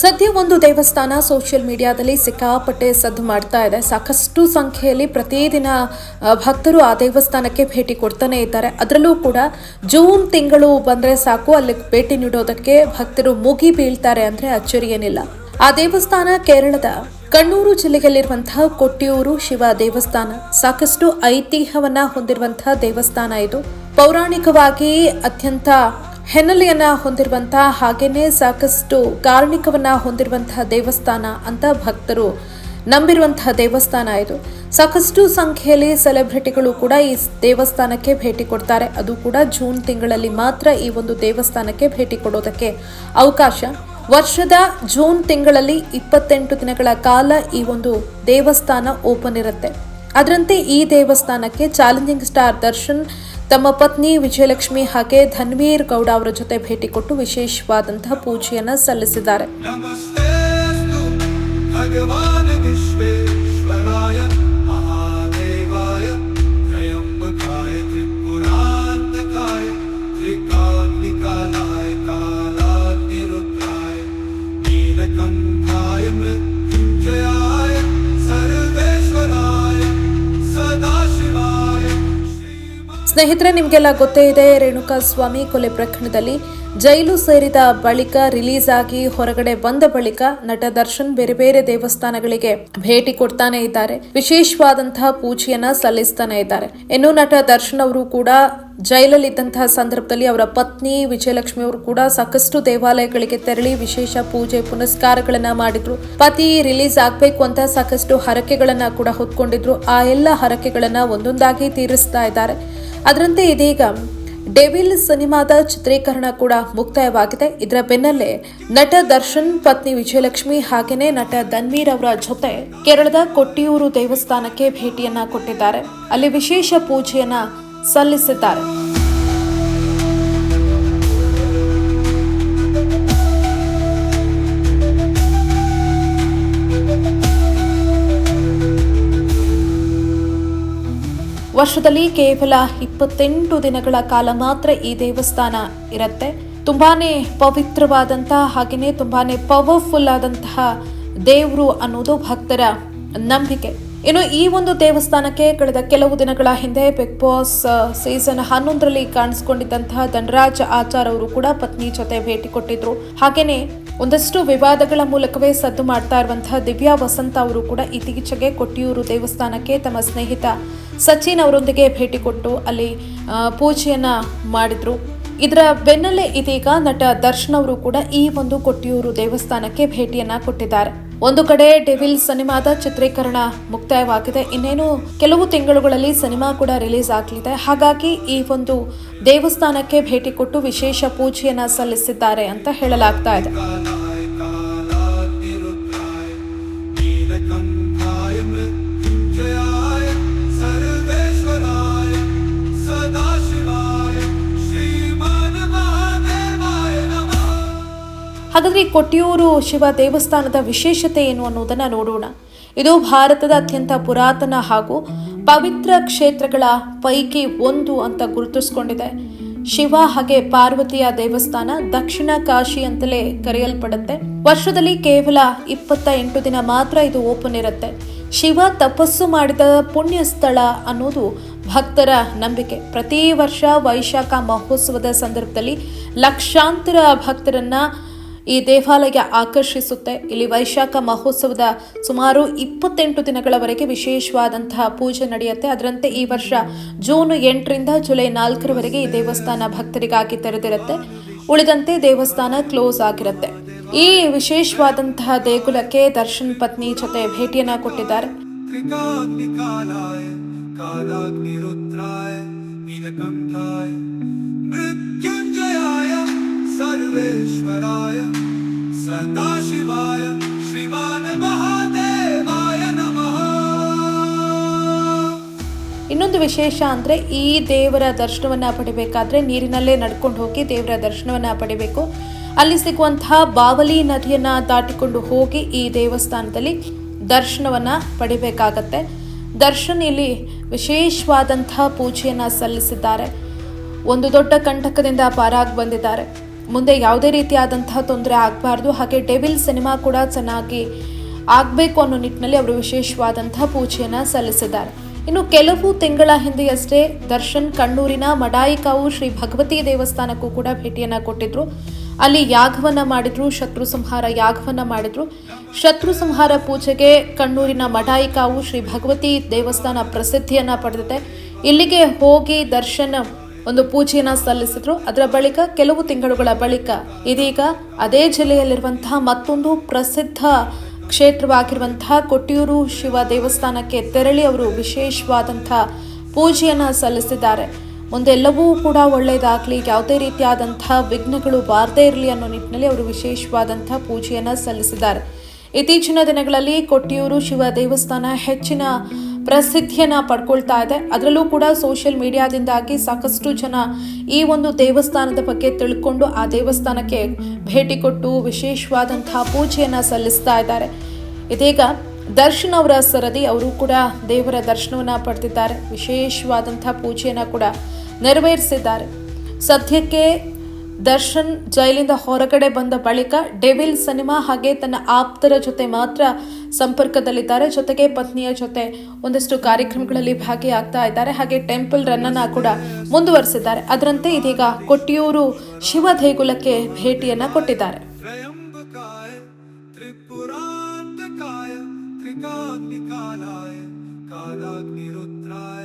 ಸದ್ಯ ಒಂದು ದೇವಸ್ಥಾನ ಸೋಷಿಯಲ್ ಮೀಡಿಯಾದಲ್ಲಿ ಸಿಕ್ಕಾಪಟ್ಟೆ ಸದ್ದು ಮಾಡ್ತಾ ಇದೆ. ಸಾಕಷ್ಟು ಸಂಖ್ಯೆಯಲ್ಲಿ ಪ್ರತಿದಿನ ಭಕ್ತರು ಆ ದೇವಸ್ಥಾನಕ್ಕೆ ಭೇಟಿ ಕೊಡ್ತಾನೆ ಇದ್ದಾರೆ. ಅದರಲ್ಲೂ ಕೂಡ ಜೂನ್ ತಿಂಗಳು ಬಂದರೆ ಸಾಕು ಅಲ್ಲಿ ಭೇಟಿ ನೀಡೋದಕ್ಕೆ ಭಕ್ತರು ಮುಗಿ ಬೀಳ್ತಾರೆ ಅಂದರೆ ಅಚ್ಚರಿ ಏನಿಲ್ಲ ಆ ದೇವಸ್ಥಾನ ಕೇರಳದ ಕಣ್ಣೂರು ಜಿಲ್ಲೆಯಲ್ಲಿರುವಂತಹ ಕೊಟ್ಟಿಯೂರು ಶಿವ ದೇವಸ್ಥಾನ. ಸಾಕಷ್ಟು ಐತಿಹ್ಯವನ್ನ ಹೊಂದಿರುವಂತಹ ದೇವಸ್ಥಾನ ಇದು. ಪೌರಾಣಿಕವಾಗಿ ಅತ್ಯಂತ ಹೆನ್ನಲೆಯನ್ನ ಹೊಂದಿರುವಂತಹ ಹಾಗೇನೆ ಸಾಕಷ್ಟು ಕಾರಣಿಕವನ್ನ ಹೊಂದಿರುವಂತಹ ದೇವಸ್ಥಾನ ಅಂತ ಭಕ್ತರು ನಂಬಿರುವಂತಹ ದೇವಸ್ಥಾನ ಇದು. ಸಾಕಷ್ಟು ಸಂಖ್ಯೆಯಲ್ಲಿ ಸೆಲೆಬ್ರಿಟಿಗಳು ಕೂಡ ಈ ದೇವಸ್ಥಾನಕ್ಕೆ ಭೇಟಿ ಕೊಡ್ತಾರೆ. ಅದು ಕೂಡ ಜೂನ್ ತಿಂಗಳಲ್ಲಿ ಮಾತ್ರ ಈ ಒಂದು ದೇವಸ್ಥಾನಕ್ಕೆ ಭೇಟಿ ಕೊಡೋದಕ್ಕೆ ಅವಕಾಶ. ವರ್ಷದ ಜೂನ್ ತಿಂಗಳಲ್ಲಿ ಇಪ್ಪತ್ತೆಂಟು ದಿನಗಳ ಕಾಲ ಈ ಒಂದು ದೇವಸ್ಥಾನ ಓಪನ್ ಇರುತ್ತೆ. ಅದರಂತೆ ಈ ದೇವಸ್ಥಾನಕ್ಕೆ ಚಾಲೆಂಜಿಂಗ್ ಸ್ಟಾರ್ ದರ್ಶನ್ ತಮ್ಮ ಪತ್ನಿ ವಿಜಯಲಕ್ಷ್ಮಿ ಹಾಗೆ ಧನ್ವೀರ್ ಗೌಡ ಅವರ ಜೊತೆ ಭೇಟಿ ಕೊಟ್ಟು ವಿಶೇಷವಾದಂತಹ ಪೂಜೆಯನ್ನು ಸಲ್ಲಿಸಿದ್ದಾರೆ. ಸ್ನೇಹಿತರೆ, ನಿಮಗೆಲ್ಲ ಗೊತ್ತೇ ಇದೆ ರೇಣುಕಾ ಸ್ವಾಮಿ ಕೊಲೆ ಪ್ರಕರಣದಲ್ಲಿ ಜೈಲು ಸೇರಿದ ಬಳಿಕ ರಿಲೀಸ್ ಆಗಿ ಹೊರಗಡೆ ಬಂದ ಬಳಿಕ ನಟ ದರ್ಶನ್ ಬೇರೆ ಬೇರೆ ದೇವಸ್ಥಾನಗಳಿಗೆ ಭೇಟಿ ಕೊಡ್ತಾನೆ ಇದ್ದಾರೆ. ವಿಶೇಷವಾದಂತಹ ಪೂಜೆಯನ್ನ ಸಲ್ಲಿಸ್ತಾನೆ ಇದ್ದಾರೆ. ಇನ್ನು ನಟ ದರ್ಶನ್ ಅವರು ಕೂಡ ಜೈಲಲ್ಲಿ ಇದ್ದಂತಹ ಸಂದರ್ಭದಲ್ಲಿ ಅವರ ಪತ್ನಿ ವಿಜಯಲಕ್ಷ್ಮಿ ಅವರು ಕೂಡ ಸಾಕಷ್ಟು ದೇವಾಲಯಗಳಿಗೆ ತೆರಳಿ ವಿಶೇಷ ಪೂಜೆ ಪುನಸ್ಕಾರಗಳನ್ನ ಮಾಡಿದ್ರು. ಪತಿ ರಿಲೀಸ್ ಆಗ್ಬೇಕು ಅಂತ ಸಾಕಷ್ಟು ಹರಕೆಗಳನ್ನ ಕೂಡ ಹೊತ್ಕೊಂಡಿದ್ರು. ಆ ಎಲ್ಲ ಹರಕೆಗಳನ್ನ ಒಂದೊಂದಾಗಿ ತೀರಿಸ್ತಾ ಇದ್ದಾರೆ. ಅದರಂತೆ ಇದೀಗ ಡೆವಿಲ್ ಸಿನಿಮಾದ ಚಿತ್ರೀಕರಣ ಕೂಡ ಮುಕ್ತಾಯವಾಗಿದೆ. ಇದರ ಬೆನ್ನಲ್ಲೇ ನಟ ದರ್ಶನ್, ಪತ್ನಿ ವಿಜಯಲಕ್ಷ್ಮಿ ಹಾಗೆಯೇ ನಟ ಧನ್ವೀರ್ ಅವರ ಜೊತೆ ಕೇರಳದ ಕೊಟ್ಟಿಯೂರು ದೇವಸ್ಥಾನಕ್ಕೆ ಭೇಟಿಯನ್ನ ಕೊಟ್ಟಿದ್ದಾರೆ. ಅಲ್ಲಿ ವಿಶೇಷ ಪೂಜೆಯನ್ನ ಸಲ್ಲಿಸಿದ್ದಾರೆ. ವರ್ಷದಲ್ಲಿ ಕೇವಲ ಇಪ್ಪತ್ತೆಂಟು ದಿನಗಳ ಕಾಲ ಮಾತ್ರ ಈ ದೇವಸ್ಥಾನ ಇರುತ್ತೆ. ತುಂಬಾನೇ ಪವಿತ್ರವಾದಂತಹ ಹಾಗೆಯೇ ತುಂಬಾನೇ ಪವರ್ಫುಲ್ ಆದಂತಹ ದೇವರು ಅನ್ನೋದು ಭಕ್ತರ ನಂಬಿಕೆ. ಇನ್ನು ಈ ಒಂದು ದೇವಸ್ಥಾನಕ್ಕೆ ಕಳೆದ ಕೆಲವು ದಿನಗಳ ಹಿಂದೆ ಬಿಗ್ ಬಾಸ್ ಸೀಸನ್ ಹನ್ನೊಂದರಲ್ಲಿ ಕಾಣಿಸಿಕೊಂಡಿದ್ದಂತಹ ಧನರಾಜ್ ಆಚಾರ್ ಅವರು ಕೂಡ ಪತ್ನಿ ಜೊತೆ ಭೇಟಿ ಕೊಟ್ಟಿದ್ರು. ಹಾಗೇನೆ ಒಂದಷ್ಟು ವಿವಾದಗಳ ಮೂಲಕವೇ ಸದ್ದು ಮಾಡ್ತಾ ಇರುವಂತಹ ದಿವ್ಯಾ ವಸಂತ ಅವರು ಕೂಡ ಇತ್ತೀಚೆಗೆ ಕೊಟ್ಟಿಯೂರು ದೇವಸ್ಥಾನಕ್ಕೆ ತಮ್ಮ ಸ್ನೇಹಿತ ಸಚಿನ್ ಅವರೊಂದಿಗೆ ಭೇಟಿ ಕೊಟ್ಟು ಅಲ್ಲಿ ಪೂಜೆಯನ್ನ ಮಾಡಿದ್ರು. ಇದರ ಬೆನ್ನಲ್ಲೇ ಇದೀಗ ನಟ ದರ್ಶನ್ ಅವರು ಕೂಡ ಈ ಒಂದು ಕೊಟ್ಟಿಯೂರು ದೇವಸ್ಥಾನಕ್ಕೆ ಭೇಟಿಯನ್ನ ಕೊಟ್ಟಿದ್ದಾರೆ. ಒಂದು ಕಡೆ ಡೆವಿಲ್ ಸಿನಿಮಾದ ಚಿತ್ರೀಕರಣ ಮುಕ್ತಾಯವಾಗಿದೆ. ಇನ್ನೇನು, ಕೆಲವು ತಿಂಗಳುಗಳಲ್ಲಿ ಸಿನಿಮಾ ಕೂಡ ರಿಲೀಸ್ ಆಗಲಿದೆ. ಹಾಗಾಗಿ ಈ ಒಂದು ದೇವಸ್ಥಾನಕ್ಕೆ ಭೇಟಿ ಕೊಟ್ಟು ವಿಶೇಷ ಪೂಜೆಯನ್ನ ಸಲ್ಲಿಸಿದ್ದಾರೆ ಅಂತ ಹೇಳಲಾಗ್ತಾ ಇದೆ. ಹಾಗಾದ್ರೆ ಕೊಟ್ಟಿಯೂರು ಶಿವ ದೇವಸ್ಥಾನದ ವಿಶೇಷತೆ ಏನು ಅನ್ನೋದನ್ನು ನೋಡೋಣ. ಇದು ಭಾರತದ ಅತ್ಯಂತ ಪುರಾತನ ಹಾಗೂ ಪವಿತ್ರ ಕ್ಷೇತ್ರಗಳ ಪೈಕಿ ಒಂದು ಅಂತ ಗುರುತಿಸ್ಕೊಂಡಿದೆ. ಶಿವ ಹಾಗೆ ಪಾರ್ವತಿಯ ದೇವಸ್ಥಾನ ದಕ್ಷಿಣ ಕಾಶಿ ಅಂತಲೇ ಕರೆಯಲ್ಪಡುತ್ತೆ. ವರ್ಷದಲ್ಲಿ ಕೇವಲ ಇಪ್ಪತ್ತ ಎಂಟು ದಿನ ಮಾತ್ರ ಇದು ಓಪನ್ ಇರುತ್ತೆ. ಶಿವ ತಪಸ್ಸು ಮಾಡಿದ ಪುಣ್ಯ ಸ್ಥಳ ಅನ್ನೋದು ಭಕ್ತರ ನಂಬಿಕೆ. ಪ್ರತಿ ವರ್ಷ ವೈಶಾಖ ಮಹೋತ್ಸವದ ಸಂದರ್ಭದಲ್ಲಿ ಲಕ್ಷಾಂತರ ಭಕ್ತರನ್ನ ಈ ದೇವಾಲಯ ಆಕರ್ಷಿಸುತ್ತೆ. ಇಲ್ಲಿ ವೈಶಾಖ ಮಹೋತ್ಸವದ ಸುಮಾರು ಇಪ್ಪತ್ತೆಂಟು ದಿನಗಳವರೆಗೆ ವಿಶೇಷವಾದಂತಹ ಪೂಜೆ ನಡೆಯುತ್ತೆ. ಅದರಂತೆ ಈ ವರ್ಷ ಜೂನ್ ಎಂಟರಿಂದ ಜುಲೈ ನಾಲ್ಕರವರೆಗೆ ಈ ದೇವಸ್ಥಾನ ಭಕ್ತರಿಗಾಗಿ ತೆರೆದಿರುತ್ತೆ. ಉಳಿದಂತೆ ದೇವಸ್ಥಾನ ಕ್ಲೋಸ್ ಆಗಿರುತ್ತೆ. ಈ ವಿಶೇಷವಾದಂತಹ ದೇಗುಲಕ್ಕೆ ದರ್ಶನ್ ಪತ್ನಿ ಜೊತೆ ಭೇಟಿಯನ್ನ ಕೊಟ್ಟಿದ್ದಾರೆ. ಮೃತ್ಯು ಇನ್ನೊಂದು ವಿಶೇಷ ಅಂದರೆ ಈ ದೇವರ ದರ್ಶನವನ್ನು ಪಡಿಬೇಕಾದ್ರೆ ನೀರಿನಲ್ಲೇ ನಡ್ಕೊಂಡು ಹೋಗಿ ದೇವರ ದರ್ಶನವನ್ನು ಪಡಿಬೇಕು. ಅಲ್ಲಿ ಸಿಗುವಂತಹ ಬಾವಲಿ ನದಿಯನ್ನು ದಾಟಿಕೊಂಡು ಹೋಗಿ ಈ ದೇವಸ್ಥಾನದಲ್ಲಿ ದರ್ಶನವನ್ನು ಪಡಿಬೇಕಾಗತ್ತೆ. ದರ್ಶನ ಇಲ್ಲಿ ವಿಶೇಷವಾದಂತಹ ಪೂಜೆಯನ್ನು ಸಲ್ಲಿಸಿದ್ದಾರೆ. ಒಂದು ದೊಡ್ಡ ಕಂಟಕದಿಂದ ಪಾರಾಗಿ ಬಂದಿದ್ದಾರೆ. ಮುಂದೆ ಯಾವುದೇ ರೀತಿಯಾದಂತಹ ತೊಂದರೆ ಆಗಬಾರ್ದು. ಹಾಗೆ ಡೆವಿಲ್ ಸಿನಿಮಾ ಕೂಡ ಚೆನ್ನಾಗಿ ಆಗಬೇಕು ಅನ್ನೋ ನಿಟ್ಟಿನಲ್ಲಿ ಅವರು ವಿಶೇಷವಾದಂತಹ ಪೂಜೆಯನ್ನು ಸಲ್ಲಿಸಿದ್ದಾರೆ. ಇನ್ನು ಕೆಲವು ತಿಂಗಳ ಹಿಂದೆಯಷ್ಟೇ ದರ್ಶನ್ ಕಣ್ಣೂರಿನ ಮಡಾಯಿಕಾವು ಶ್ರೀ ಭಗವತಿ ದೇವಸ್ಥಾನಕ್ಕೂ ಕೂಡ ಭೇಟಿಯನ್ನು ಕೊಟ್ಟಿದ್ರು. ಅಲ್ಲಿ ಯಾಗವನ್ನ ಮಾಡಿದ್ರು, ಶತ್ರು ಸಂಹಾರ ಯಾಗವನ್ನ ಮಾಡಿದ್ರು. ಶತ್ರು ಸಂಹಾರ ಪೂಜೆಗೆ ಕಣ್ಣೂರಿನ ಮಡಾಯಿಕಾವು ಶ್ರೀ ಭಗವತಿ ದೇವಸ್ಥಾನ ಪ್ರಸಿದ್ಧಿಯನ್ನ ಪಡೆದಿದೆ. ಇಲ್ಲಿಗೆ ಹೋಗಿ ದರ್ಶನ್ ಒಂದು ಪೂಜೆಯನ್ನ ಸಲ್ಲಿಸಿದ್ರು. ಅದರ ಬಳಿಕ ಕೆಲವು ತಿಂಗಳುಗಳ ಬಳಿಕ ಇದೀಗ ಅದೇ ಜಿಲ್ಲೆಯಲ್ಲಿರುವಂತಹ ಮತ್ತೊಂದು ಪ್ರಸಿದ್ಧ ಕ್ಷೇತ್ರವಾಗಿರುವಂತಹ ಕೊಟ್ಟಿಯೂರು ಶಿವ ದೇವಸ್ಥಾನಕ್ಕೆ ತೆರಳಿ ಅವರು ವಿಶೇಷವಾದಂತಹ ಪೂಜೆಯನ್ನ ಸಲ್ಲಿಸಿದ್ದಾರೆ. ಮುಂದೆಲ್ಲವೂ ಕೂಡ ಒಳ್ಳೆಯದಾಗಲಿ, ಯಾವುದೇ ರೀತಿಯಾದಂತಹ ವಿಘ್ನಗಳು ಬಾರದೇ ಇರಲಿ ಅನ್ನೋ ನಿಟ್ಟಿನಲ್ಲಿ ಅವರು ವಿಶೇಷವಾದಂತಹ ಪೂಜೆಯನ್ನು ಸಲ್ಲಿಸಿದ್ದಾರೆ. ಇತ್ತೀಚಿನ ದಿನಗಳಲ್ಲಿ ಕೊಟ್ಟಿಯೂರು ಶಿವ ದೇವಸ್ಥಾನ ಹೆಚ್ಚಿನ ಪ್ರಸಿದ್ಧಿಯನ್ನ ಪಡ್ಕೊಳ್ತಾ ಇದೆ. ಅದರಲ್ಲೂ ಕೂಡ ಸೋಷಿಯಲ್ ಮೀಡಿಯಾದಿಂದಾಗಿ ಸಾಕಷ್ಟು ಜನ ಈ ಒಂದು ದೇವಸ್ಥಾನದ ಬಗ್ಗೆ ತಿಳ್ಕೊಂಡು ಆ ದೇವಸ್ಥಾನಕ್ಕೆ ಭೇಟಿ ಕೊಟ್ಟು ವಿಶೇಷವಾದಂತಹ ಪೂಜೆಯನ್ನು ಸಲ್ಲಿಸ್ತಾ ಇದ್ದಾರೆ. ಇದೀಗ ದರ್ಶನ್ ಅವರ ಸರದಿ ಅವರು ಕೂಡ ದೇವರ ದರ್ಶನವನ್ನ ಪಡೆದಿದ್ದಾರೆ. ವಿಶೇಷವಾದಂಥ ಪೂಜೆಯನ್ನು ಕೂಡ ನೆರವೇರಿಸಿದ್ದಾರೆ. ಸದ್ಯಕ್ಕೆ ದರ್ಶನ್ ಜೈಲಿಂದ ಹೊರಗಡೆ ಬಂದ ಬಳಿಕ ಡೆವಿಲ್ ಸಿನಿಮಾ ಹಾಗೆ ತನ್ನ ಆಪ್ತರ ಜೊತೆ ಮಾತ್ರ ಸಂಪರ್ಕದಲ್ಲಿದ್ದಾರೆ. ಜೊತೆಗೆ ಪತ್ನಿಯ ಜೊತೆ ಒಂದಷ್ಟು ಕಾರ್ಯಕ್ರಮಗಳಲ್ಲಿ ಭಾಗಿಯಾಗ್ತಾ ಇದ್ದಾರೆ. ಹಾಗೆ ಟೆಂಪಲ್ ರನ್ನ ಕೂಡ ಮುಂದುವರಿಸಿದ್ದಾರೆ. ಅದರಂತೆ ಇದೀಗ ಕೊಟ್ಟಿಯೂರು ಶಿವ ದೇಗುಲಕ್ಕೆ ಭೇಟಿಯನ್ನ ಕೊಟ್ಟಿದ್ದಾರೆ. ಕಾಲಾಗ್ನಿ ರುದ್ರಾಯ